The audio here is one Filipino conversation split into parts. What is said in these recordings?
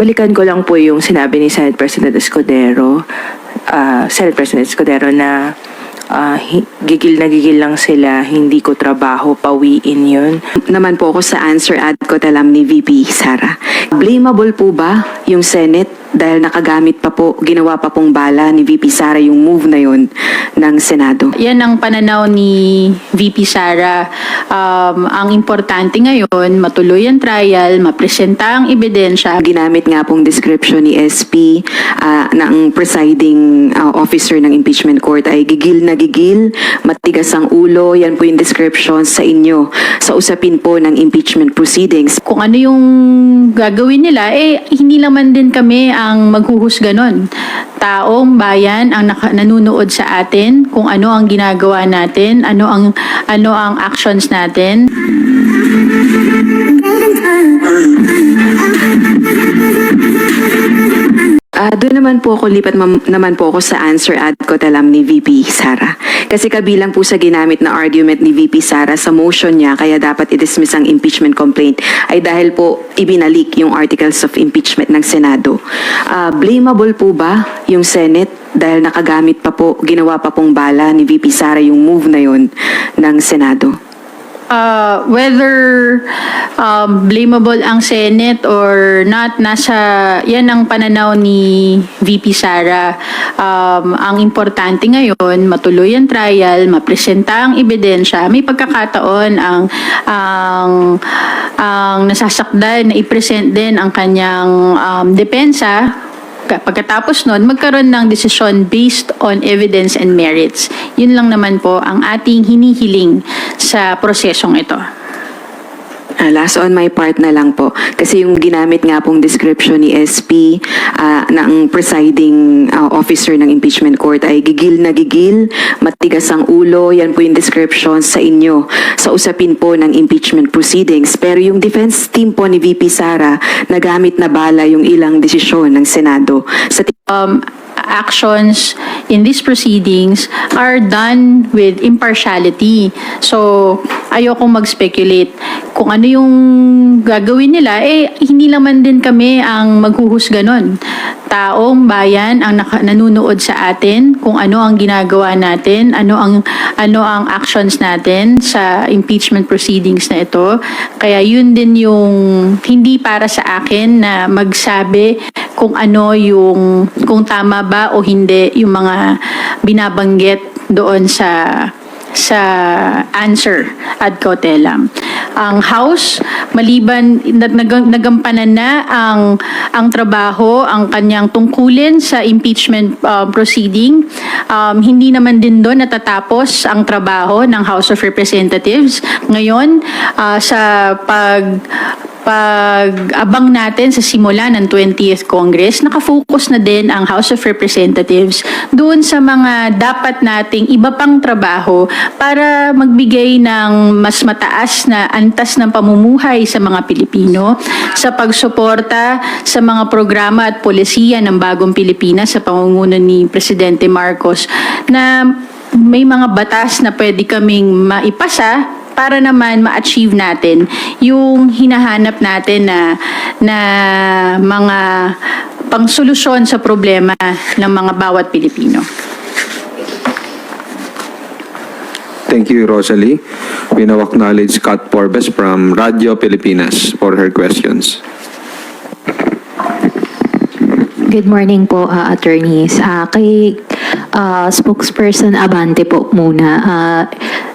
Balikan ko lang po yung sinabi ni Senate President Escudero, ah, Senate President Escudero na hi- gigil na gigil lang sila, hindi ko trabaho, pawiin yun. naman po ako sa answer ad ko talam ni VP Sara. Blamable po ba yung Senate dahil nakagamit pa po, ginawa pa pong bala ni VP Sara yung move na yun ng Senado? Yan ang pananaw ni VP Sara. Um, ang importante ngayon, matuloy ang trial, mapresenta ang ebidensya. Ginamit nga pong description ni SP ah, na ang presiding ah, officer ng impeachment court ay gigil na gigil, matigas ang ulo. Yan po yung description sa inyo sa usapin po ng impeachment proceedings. Kung ano yung gagawin nila, eh hindi naman din kami ang maghuhusga nun. Taong bayan ang nanunood sa atin, kung ano ang ginagawa natin, ano ang ano ang actions natin. Ah, doon naman po ako lipat naman po ako sa answer ad ko talam ni VP Sara. Kasi kabilang po sa ginamit na argument ni VP Sara sa motion niya kaya dapat i-dismiss ang impeachment complaint ay dahil po ibinalik yung articles of impeachment ng Senado. Ah, blamable po ba yung Senate dahil nakagamit pa po, ginawa pa pong bala ni VP Sara yung move na yun ng Senado? Uh, whether um, blamable ang Senate or not, nasa, yan ang pananaw ni VP Sara. Um, ang importante ngayon, matuloy ang trial, mapresenta ang ebidensya, may pagkakataon ang, ang, ang nasasakdan na i-present din ang kanyang um, depensa Pagkatapos nun, magkaroon ng desisyon based on evidence and merits. Yun lang naman po ang ating hinihiling sa prosesong ito. Ah, last on my part na lang po. Kasi yung ginamit nga pong description ni SP ah, na ang presiding ah, officer ng impeachment court ay gigil na gigil, matigas ang ulo. Yan po yung description sa inyo sa usapin po ng impeachment proceedings. Pero yung defense team po ni VP Sara, nagamit na bala yung ilang desisyon ng Senado. Sa Um, actions in these proceedings are done with impartiality. So, ayoko mag-speculate. Kung ano yung gagawin nila, eh, hindi naman din kami ang maghuhusga nun. Taong bayan ang naka- nanunood sa atin, kung ano ang ginagawa natin, ano ang, ano ang actions natin sa impeachment proceedings na ito. Kaya yun din yung hindi para sa akin na magsabi kung ano yung, kung tama ba o hindi yung mga binabanggit doon sa sa answer ad cautelam. Ang House, maliban nag, nag- nagampanan na ang ang trabaho, ang kanyang tungkulin sa impeachment uh, proceeding, um, hindi naman din doon natatapos ang trabaho ng House of Representatives. Ngayon, uh, sa pag pag-abang natin sa simula ng 20th Congress, nakafocus na din ang House of Representatives doon sa mga dapat nating iba pang trabaho para magbigay ng mas mataas na antas ng pamumuhay sa mga Pilipino, sa pagsuporta sa mga programa at polisiya ng bagong Pilipinas sa pamumuno ni Presidente Marcos na may mga batas na pwede kaming maipasa para naman ma-achieve natin yung hinahanap natin na na mga pangsolusyon sa problema ng mga bawat Pilipino. Thank you, Rosalie. We now acknowledge Kat Porbes from Radio Pilipinas for her questions. Good morning po, uh, attorneys. Uh, kay uh, spokesperson Abante po muna. Uh,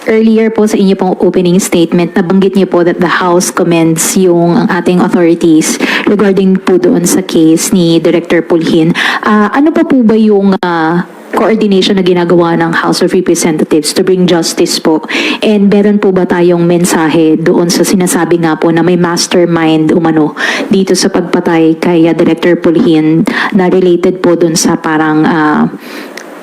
earlier po sa inyo pong opening statement, nabanggit niyo po that the House commends yung ang ating authorities regarding po doon sa case ni Director Pulhin. Uh, ano pa po ba yung uh, coordination na ginagawa ng House of Representatives to bring justice po. And meron po ba tayong mensahe doon sa sinasabi nga po na may mastermind umano dito sa pagpatay kay Director Pulhin na related po doon sa parang uh,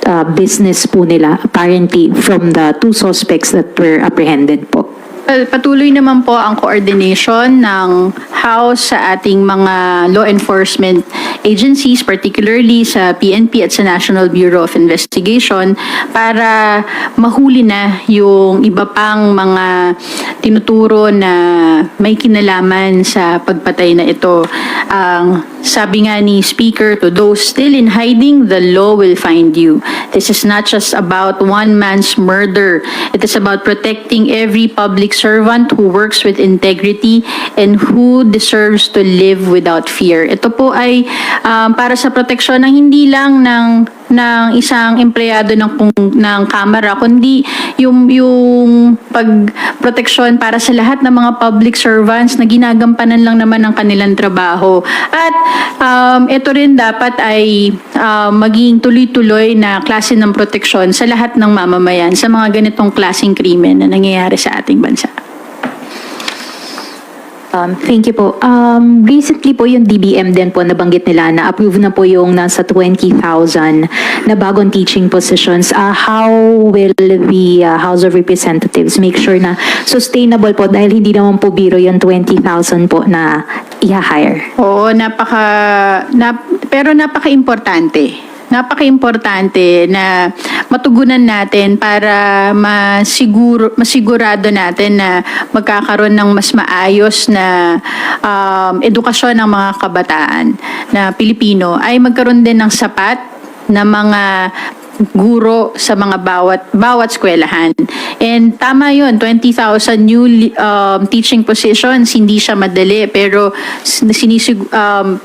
uh, business po nila apparently from the two suspects that were apprehended po. Well, patuloy naman po ang coordination ng House sa ating mga law enforcement agencies, particularly sa PNP at sa National Bureau of Investigation, para mahuli na yung iba pang mga tinuturo na may kinalaman sa pagpatay na ito. Ang sabi nga ni Speaker, to those still in hiding, the law will find you. This is not just about one man's murder. It is about protecting every public servant who works with integrity and who deserves to live without fear. Ito po ay um, para sa proteksyon ng hindi lang ng ng isang empleyado ng ng kamera kundi yung yung pagproteksyon para sa lahat ng mga public servants na ginagampanan lang naman ang kanilang trabaho. At um, ito rin dapat ay um, maging tuloy-tuloy na klase ng proteksyon sa lahat ng mamamayan sa mga ganitong klaseng krimen na nangyayari sa ating bansa. Um, thank you po. Um, recently po yung DBM din po nabanggit nila na approve na po yung nasa 20,000 na bagong teaching positions. Uh, how will the uh, House of Representatives make sure na sustainable po dahil hindi naman po biro yung 20,000 po na i-hire? Oo, napaka nap, pero napaka-importante. Napaka-importante na matugunan natin para masiguro masigurado natin na magkakaroon ng mas maayos na um, edukasyon ng mga kabataan na Pilipino ay magkaroon din ng sapat na mga guro sa mga bawat bawat eskwelahan. And tama 'yun, 20,000 new um, teaching positions, hindi siya madali pero sin- sinisig um,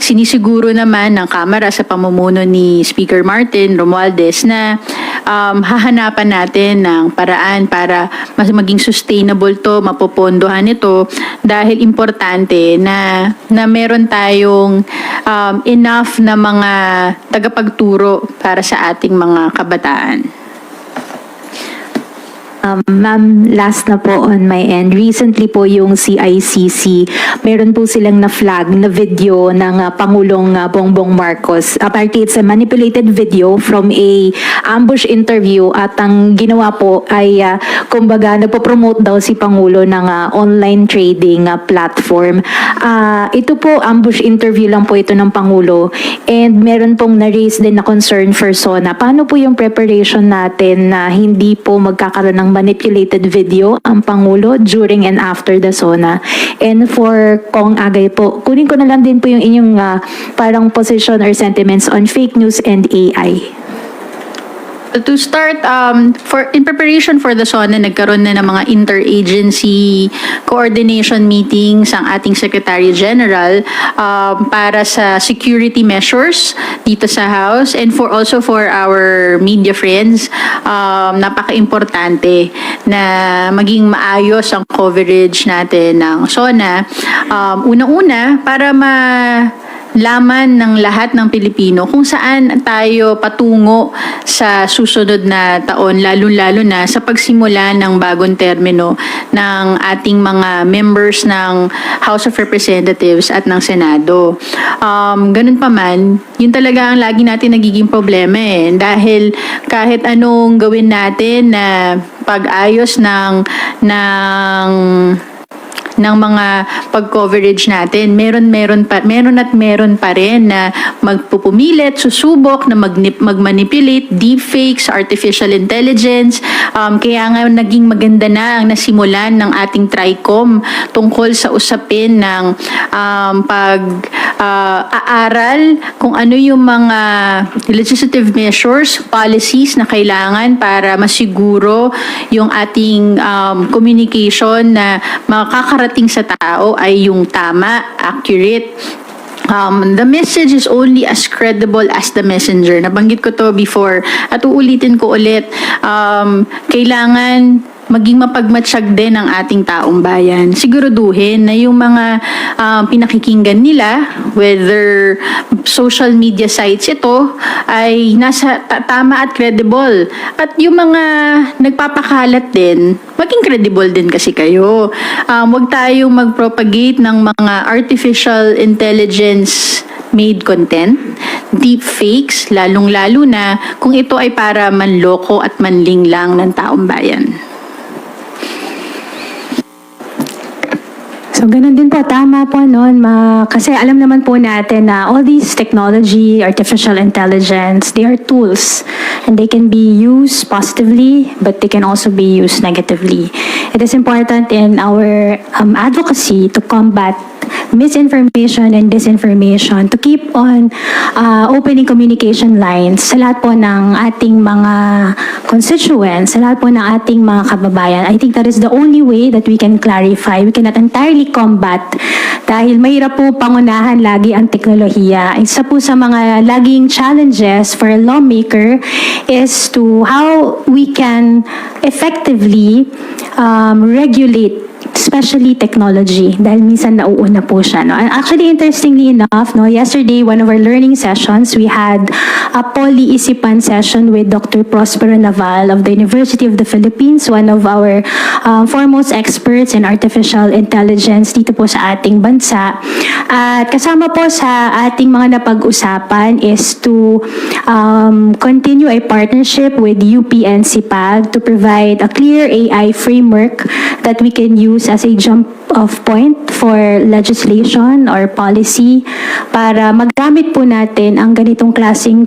sinisiguro naman ng Kamara sa pamumuno ni Speaker Martin Romualdez na um, hahanapan natin ng paraan para mas maging sustainable to, mapopondohan ito dahil importante na na meron tayong um, enough na mga tagapagturo para sa ating mga kabataan. Um, Ma'am, last na po on my end. Recently po yung CICC, meron po silang na-flag na video ng uh, Pangulong uh, Bongbong Marcos. Apparently, it's a manipulated video from a ambush interview at ang ginawa po ay, uh, kumbaga, nagpo-promote daw si Pangulo ng uh, online trading uh, platform. Ah, ito po, ambush interview lang po ito ng Pangulo and meron pong na-raise din na concern for SONA. Paano po yung preparation natin na hindi po magkakaroon ng manipulated video ang Pangulo during and after the SONA? And for Kong Agay po, kunin ko na lang din po yung inyong ah, parang position or sentiments on fake news and AI. To start, um, for in preparation for the SONA, nagkaroon na ng mga interagency coordination meetings ang ating Secretary General um, para sa security measures dito sa House and for also for our media friends, um, napaka-importante na maging maayos ang coverage natin ng SONA. Um, Una-una, para ma laman ng lahat ng Pilipino kung saan tayo patungo sa susunod na taon, lalo-lalo na sa pagsimula ng bagong termino ng ating mga members ng House of Representatives at ng Senado. Um, ganun pa man, yun talaga ang lagi natin nagiging problema eh. Dahil kahit anong gawin natin na pag-ayos ng, ng ng mga pag-coverage natin. Meron meron pa meron at meron pa rin na magpupumilit, susubok na magnip, mag-manipulate deepfakes, artificial intelligence. Um, kaya nga naging maganda na ang nasimulan ng ating TRICOM tungkol sa usapin ng um, pag uh, aaral kung ano yung mga legislative measures, policies na kailangan para masiguro yung ating um, communication na makakarating sa tao ay yung tama, accurate, Um, the message is only as credible as the messenger. Nabanggit ko to before at uulitin ko ulit. Um, kailangan maging mapagmatsyag din ang ating taong bayan. Siguraduhin na yung mga um, pinakikinggan nila, whether social media sites ito, ay nasa ta- tama at credible. At yung mga nagpapakalat din, maging credible din kasi kayo. Um, huwag tayong mag-propagate ng mga artificial intelligence made content, deep fakes, lalong-lalo na kung ito ay para manloko at manling lang ng taong bayan. So, ganun din po, tama po noon. Ma, kasi alam naman po natin na all these technology, artificial intelligence, they are tools. And they can be used positively, but they can also be used negatively. It is important in our um, advocacy to combat misinformation and disinformation to keep on uh, opening communication lines sa lahat po ng ating mga constituents, sa lahat po ng ating mga kababayan. I think that is the only way that we can clarify. We cannot entirely combat dahil mahirap po pangunahan lagi ang teknolohiya. Isa po sa mga laging challenges for a lawmaker is to how we can effectively um, regulate especially technology dahil minsan nauuna po siya no and actually interestingly enough no yesterday one of our learning sessions we had a polyisipan session with Dr. Prospero Naval of the University of the Philippines one of our um, foremost experts in artificial intelligence dito po sa ating bansa at kasama po sa ating mga napag-usapan is to um, continue a partnership with UPNCPAG to provide a clear AI framework that we can use as a jump off point for legislation or policy para magamit po natin ang ganitong klaseng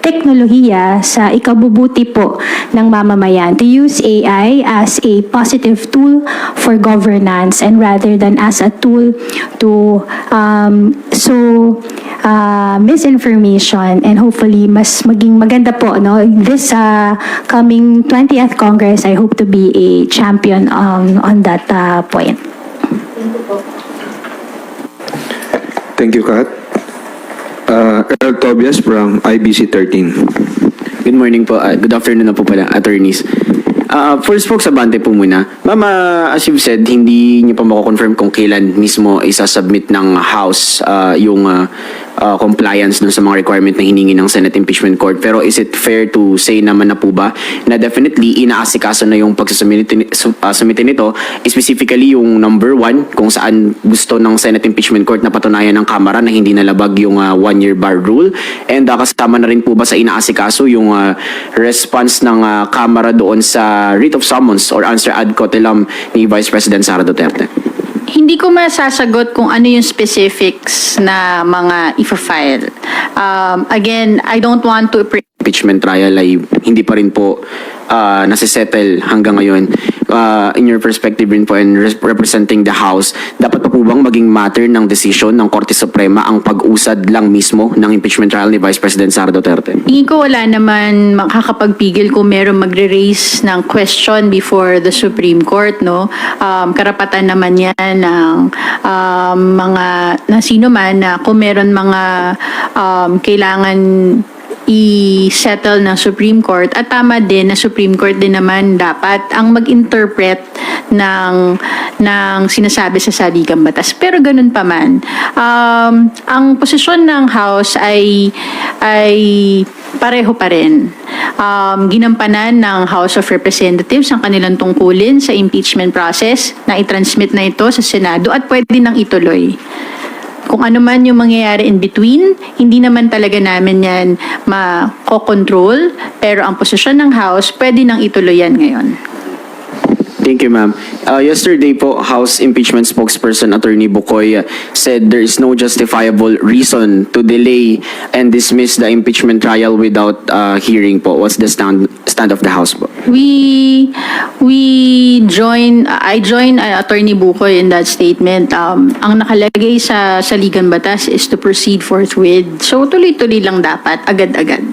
teknolohiya sa ikabubuti po ng mamamayan. To use AI as a positive tool for governance and rather than as a tool to um, so uh, misinformation and hopefully mas maging maganda po no this uh, coming 20th Congress I hope to be a champion on on that uh, point. Thank you, Kat. Uh, Earl Tobias from IBC 13. Good morning po. ah, good afternoon na po pala, attorneys. Ah, first po, sa bante po muna. Mama, as you've said, hindi niyo pa mako-confirm kung kailan mismo isasubmit ng House ah, yung ah, ah, compliance dun sa mga requirement na hiningi ng Senate Impeachment Court. Pero is it fair to say naman na po ba na definitely inaasikaso na yung pagsusumite su- sumite nito, specifically yung number one, kung saan gusto ng Senate Impeachment Court na patunayan ng Kamara na hindi nalabag yung ah, one-year bar rule. And ah, kasama na rin po ba sa inaasikaso yung ah, response ng ah, Kamara doon sa writ of summons or answer ad cotelum ni Vice President Sara Duterte? Hindi ko masasagot kung ano yung specifics na mga ifa-file. Um, again, I don't want to pre- impeachment trial ay hindi pa rin po uh, nasisettle hanggang ngayon. Uh, in your perspective rin po and res- representing the House, dapat pa po bang maging matter ng desisyon ng Korte Suprema ang pag-usad lang mismo ng impeachment trial ni Vice President Sara Duterte? Tingin ko wala naman makakapagpigil kung meron magre-raise ng question before the Supreme Court, no? Um, karapatan naman yan ng um, mga, na sino man na kung meron mga um, kailangan i-settle ng Supreme Court at tama din na Supreme Court din naman dapat ang mag-interpret ng ng sinasabi sa saligang batas. Pero ganun pa man, um, ang posisyon ng House ay ay pareho pa rin. Um, ginampanan ng House of Representatives ang kanilang tungkulin sa impeachment process na i-transmit na ito sa Senado at pwede nang ituloy kung ano man yung mangyayari in between, hindi naman talaga namin yan makokontrol, pero ang posisyon ng House, pwede nang ituloy yan ngayon. Thank you, ma'am. Uh, yesterday po, House Impeachment Spokesperson Attorney Bukoy uh, said there is no justifiable reason to delay and dismiss the impeachment trial without uh, hearing po. What's the stand stand of the House po? We we join I join uh, Attorney Bukoy in that statement. Um, ang nakalagay sa saligan batas is to proceed forthwith. So tuloy-tuloy lang dapat, agad-agad.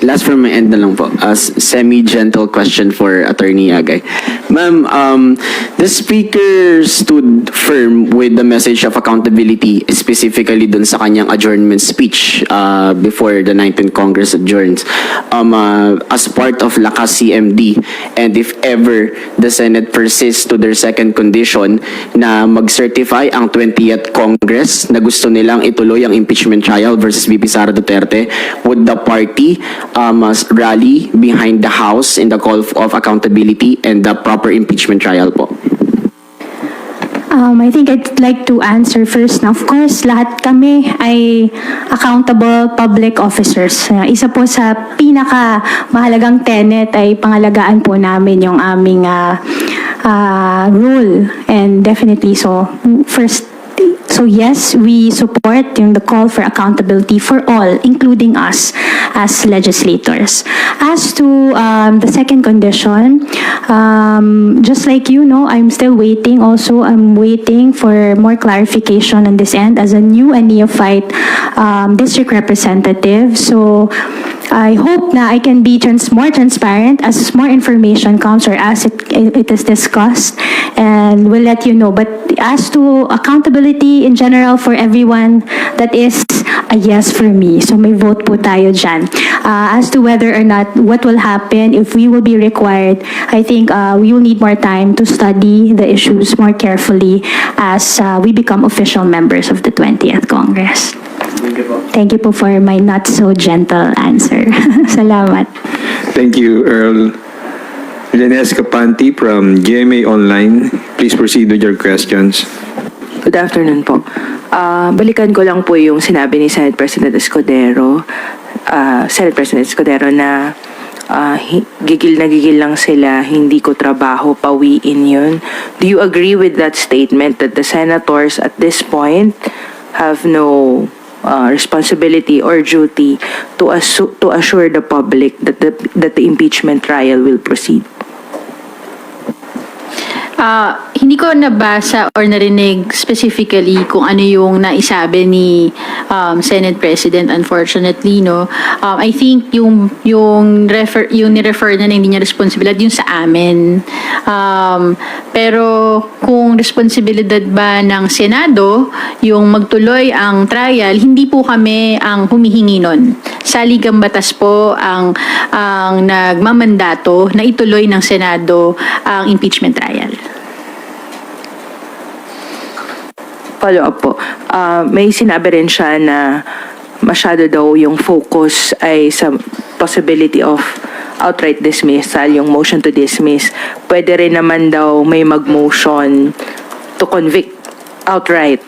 Last from my end na lang po, a semi-gentle question for Attorney Agay. Ma'am, um, the Speaker stood firm with the message of accountability, specifically dun sa kanyang adjournment speech uh, before the 19th Congress adjourns, um, uh, as part of Lakas CMD. And if ever the Senate persists to their second condition na mag-certify ang 20th Congress na gusto nilang ituloy ang impeachment trial versus VP Sara Duterte, would the party um, rally behind the House in the call of accountability and the proper impeachment trial po? Um, I think I'd like to answer first na of course lahat kami ay accountable public officers. Uh, isa po sa pinaka mahalagang tenet ay pangalagaan po namin yung aming uh, uh, role. And definitely so, first, so yes, we support the call for accountability for all, including us as legislators. As to um, the second condition, um, just like you know, I'm still waiting also, I'm waiting for more clarification on this end as a new and neophyte um, district representative. So I hope na I can be trans more transparent as more information comes or as it, it is discussed and we'll let you know. But as to accountability in general for everyone, that is a yes for me. So may vote po tayo dyan. Uh, as to whether or not what will happen if we will be required, I think uh, we will need more time to study the issues more carefully as uh, we become official members of the 20th Congress. Thank you po for my not so gentle answer. Salamat. Thank you, Earl. Lenes Capanti from GMA Online. Please proceed with your questions. Good afternoon po. Ah, balikan ko lang po yung sinabi ni Senate President Escudero, ah, Senate President Escudero na hi- gigil na gigil lang sila, hindi ko trabaho, pawiin yun. Do you agree with that statement that the senators at this point have no ah, responsibility or duty to, assu- to assure the public that the, that the impeachment trial will proceed? Ah, hindi ko nabasa or narinig specifically kung ano yung naisabi ni um, Senate President unfortunately no. Um, I think yung yung refer yung ni-refer na hindi niya responsibilidad yung sa amin. Um, pero kung responsibilidad ba ng Senado yung magtuloy ang trial, hindi po kami ang humihingi nun. Saligang batas po ang ang nagmamandato na ituloy ng Senado ang impeachment trial. Follow up po. Ah, may sinabi rin siya na masyado daw yung focus ay sa possibility of outright dismissal, yung motion to dismiss. Pwede rin naman daw may mag-motion to convict outright.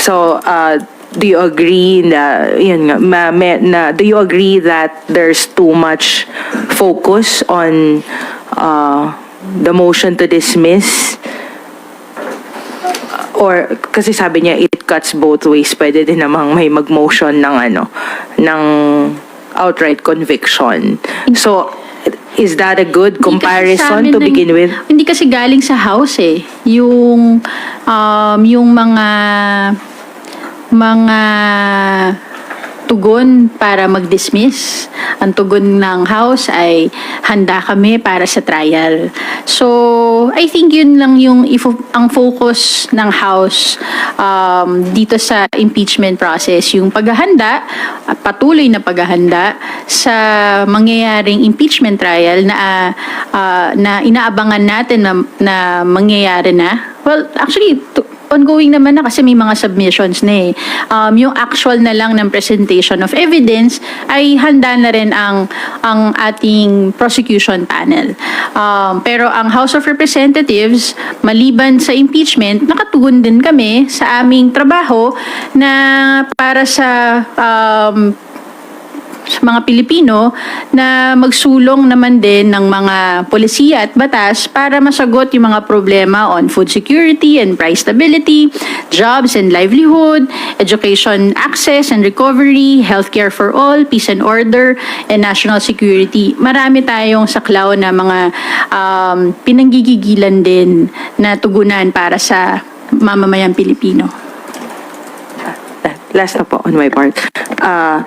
So, uh, do you agree na, yun nga, ma, me- na, do you agree that there's too much focus on uh, the motion to dismiss? Or kasi sabi niya it cuts both ways pwede din namang may mag-motion ng ano ng outright conviction so is that a good comparison to begin with Hindi kasi galing sa house eh. Yung, um, yung mga, mga tugon para mag-dismiss. Ang tugon ng house ay handa kami para sa trial. So, I think yun lang yung ang focus ng house um, dito sa impeachment process. Yung paghahanda, at patuloy na paghahanda sa mangyayaring impeachment trial na ah, ah, na inaabangan natin na, na mangyayari na. Well, actually, ongoing naman na kasi may mga submissions na eh. Um, yung actual na lang ng presentation of evidence ay handa na rin ang, ang ating prosecution panel. Um, pero ang House of Representatives, maliban sa impeachment, nakatugon din kami sa aming trabaho na para sa um, mga Pilipino na magsulong naman din ng mga polisiya at batas para masagot yung mga problema on food security and price stability, jobs and livelihood, education access and recovery, healthcare for all, peace and order, and national security. Marami tayong saklaw na mga um, pinanggigigilan din na tugunan para sa mamamayang Pilipino. last na po on my part uh,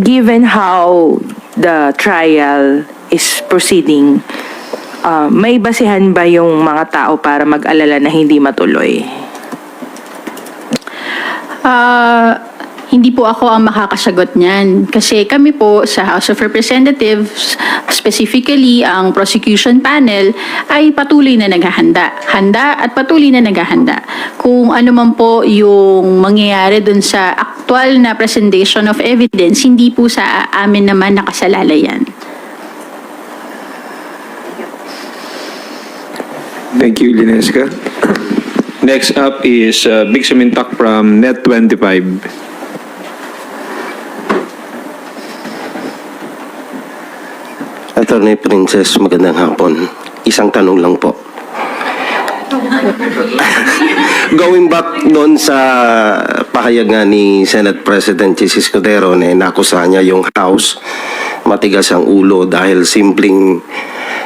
given how the trial is proceeding uh, may basihan ba yung mga tao para mag-alala na hindi matuloy? Ah, hindi po ako ang makakasagot niyan. Kasi kami po sa House of Representatives, specifically ang prosecution panel, ay patuloy na naghahanda. Handa at patuloy na naghahanda. Kung ano man po yung mangyayari dun sa actual na presentation of evidence, hindi po sa amin naman nakasalalay yan. Thank you, Lineska. Next up is uh, Big Sumintak from Net25. Attorney Princess, magandang hapon. Isang tanong lang po. going back doon sa pahayag nga ni Senate President Jesus Cordero na inakusahan niya yung House, matigas ang ulo dahil simpleng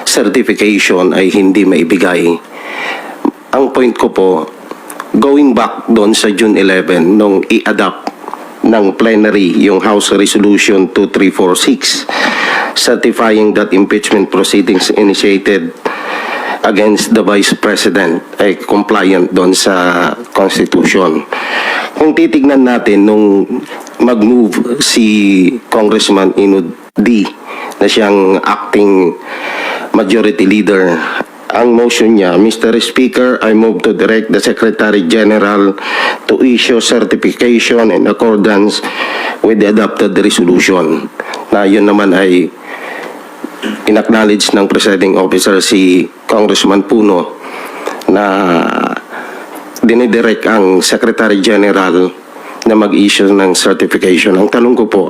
certification ay hindi maibigay. Ang point ko po, going back doon sa June 11 nung i-adapt ng plenary yung House Resolution 2346 certifying that impeachment proceedings initiated against the Vice President ay compliant doon sa Constitution. Kung titignan natin nung mag-move si Congressman Inud D na siyang acting majority leader ang motion niya, Mr. Speaker, I move to direct the Secretary General to issue certification in accordance with the adopted resolution. Na yun naman ay inacknowledge ng presiding officer si Congressman Puno na dinidirect ang Secretary General na mag-issue ng certification. Ang tanong ko po,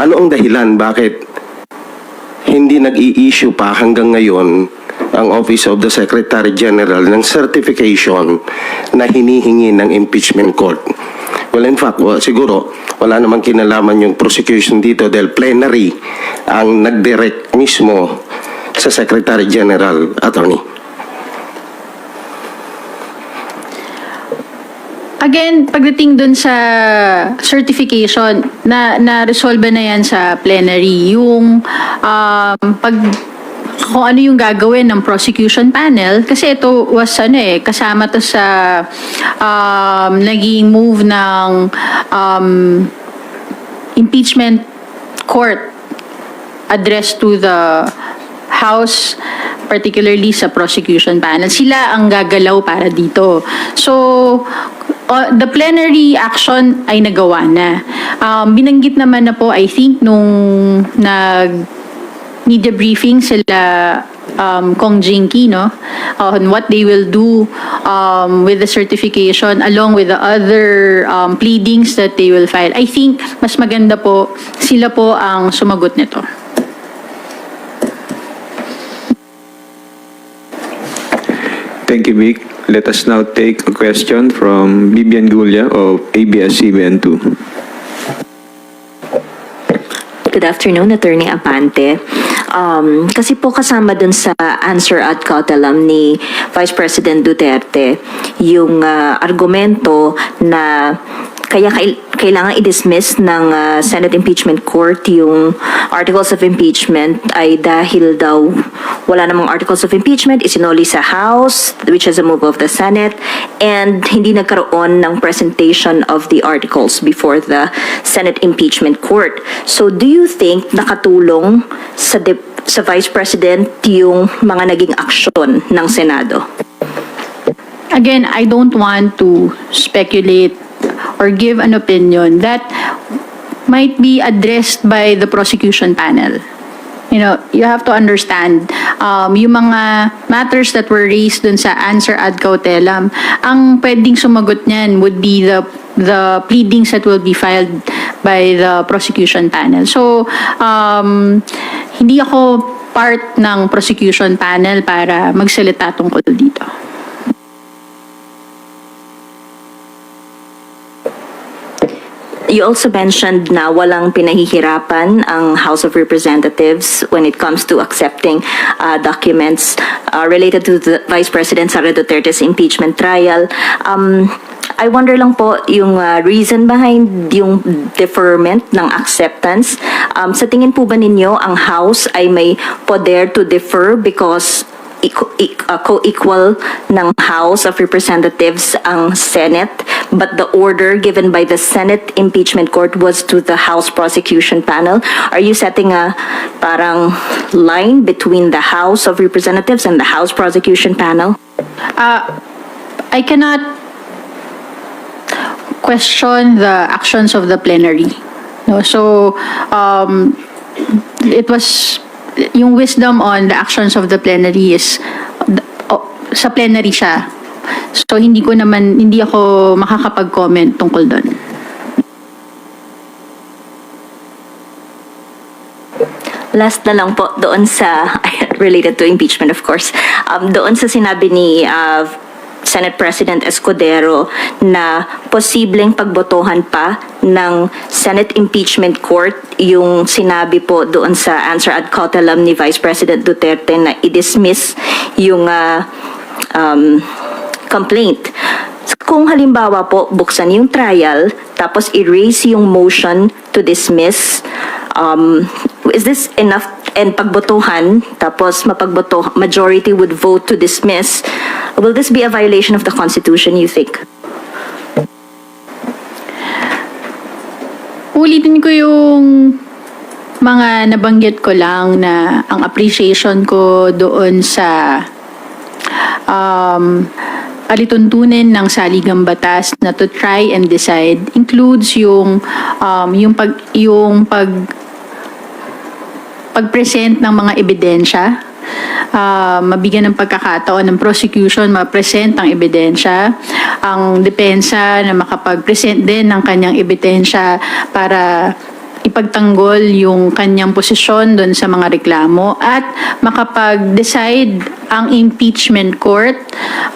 ano ang dahilan bakit hindi nag-i-issue pa hanggang ngayon ang Office of the Secretary General ng certification na hinihingi ng impeachment court. Well, in fact, wa- siguro wala namang kinalaman yung prosecution dito dahil plenary ang nag-direct mismo sa Secretary General, Attorney. Again, pagdating dun sa certification, na na-resolve na yan sa plenary. Yung um, pag kung ano yung gagawin ng prosecution panel kasi ito was ano eh kasama to sa um, naging move ng um, impeachment court addressed to the House, particularly sa prosecution panel. Sila ang gagalaw para dito. So, uh, the plenary action ay nagawa na. Um, binanggit naman na po, I think, nung nag media briefing sila um, Kong Jinky, no? On what they will do um, with the certification along with the other um, pleadings that they will file. I think mas maganda po, sila po ang sumagot nito. Thank you, Vic. Let us now take a question from Bibian Gulia of ABS-CBN2. Good afternoon, Attorney Apante. Um, kasi po kasama dun sa answer ad cautelam ni Vice President Duterte yung ah, argumento na kaya kail- kailangan i-dismiss ng ah, Senate Impeachment Court yung articles of impeachment ay dahil daw wala namang articles of impeachment, isinoli sa House, which is a move of the Senate, and hindi nagkaroon ng presentation of the articles before the Senate Impeachment Court. So do you think nakatulong sa, sa Vice President yung mga naging aksyon ng Senado? Again, I don't want to speculate or give an opinion that might be addressed by the prosecution panel. You know, you have to understand, um, yung mga matters that were raised dun sa answer ad cautelam, ang pwedeng sumagot niyan would be the the pleadings that will be filed by the prosecution panel. So, um, hindi ako part ng prosecution panel para magsalita tungkol dito. You also mentioned na walang pinahihirapan ang House of Representatives when it comes to accepting uh, documents uh, related to the Vice President Sara Duterte's impeachment trial. Um, I wonder lang po yung uh, reason behind yung deferment ng acceptance. Um, sa tingin po ba ninyo ang House ay may poder to defer because e- uh, co-equal ng House of Representatives ang Senate, but the order given by the Senate Impeachment Court was to the House Prosecution Panel. Are you setting a parang line between the House of Representatives and the House Prosecution Panel? Uh, I cannot question the actions of the plenary. No, so um, it was yung wisdom on the actions of the plenary is oh, sa plenary siya. So hindi ko naman hindi ako makakapag-comment tungkol doon. Last na lang po doon sa related to impeachment, of course. Um, doon sa sinabi ni uh, Senate President Escudero na posibleng pagbotohan pa ng Senate Impeachment Court yung sinabi po doon sa answer ad cautelam ni Vice President Duterte na i-dismiss yung uh, um, complaint. Kung halimbawa po buksan yung trial tapos erase yung motion to dismiss, um, is this enough? And pagbotohan tapos mapagboto majority would vote to dismiss. Will this be a violation of the constitution you think? Ulitin ko yung mga nabanggit ko lang na ang appreciation ko doon sa um, alituntunin ng saligang batas na to try and decide includes yung um, yung pag yung pag pag-present ng mga ebidensya. Ah, mabigyan ng pagkakataon ng prosecution ma-present ang ebidensya, ang depensa na makapag-present din ng kanyang ebidensya para ipagtanggol yung kanyang posisyon doon sa mga reklamo at makapag-decide ang impeachment court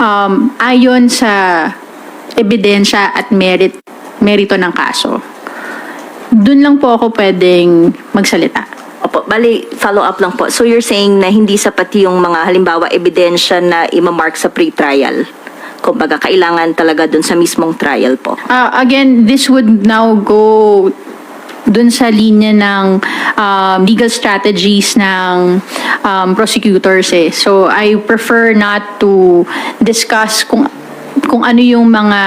um, ayon sa ebidensya at merit merito ng kaso. Doon lang po ako pwedeng magsalita. Opo, bali, follow up lang po. So you're saying na hindi sapat yung mga halimbawa ebidensya na imamark sa pre-trial? Kumbaga, kailangan talaga dun sa mismong trial po. Uh, again, this would now go dun sa linya ng um, legal strategies ng um, prosecutors eh. So I prefer not to discuss kung kung ano yung mga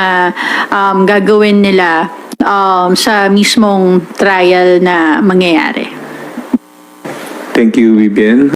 um, gagawin nila um, sa mismong trial na mangyayari. Thank you, Vivian.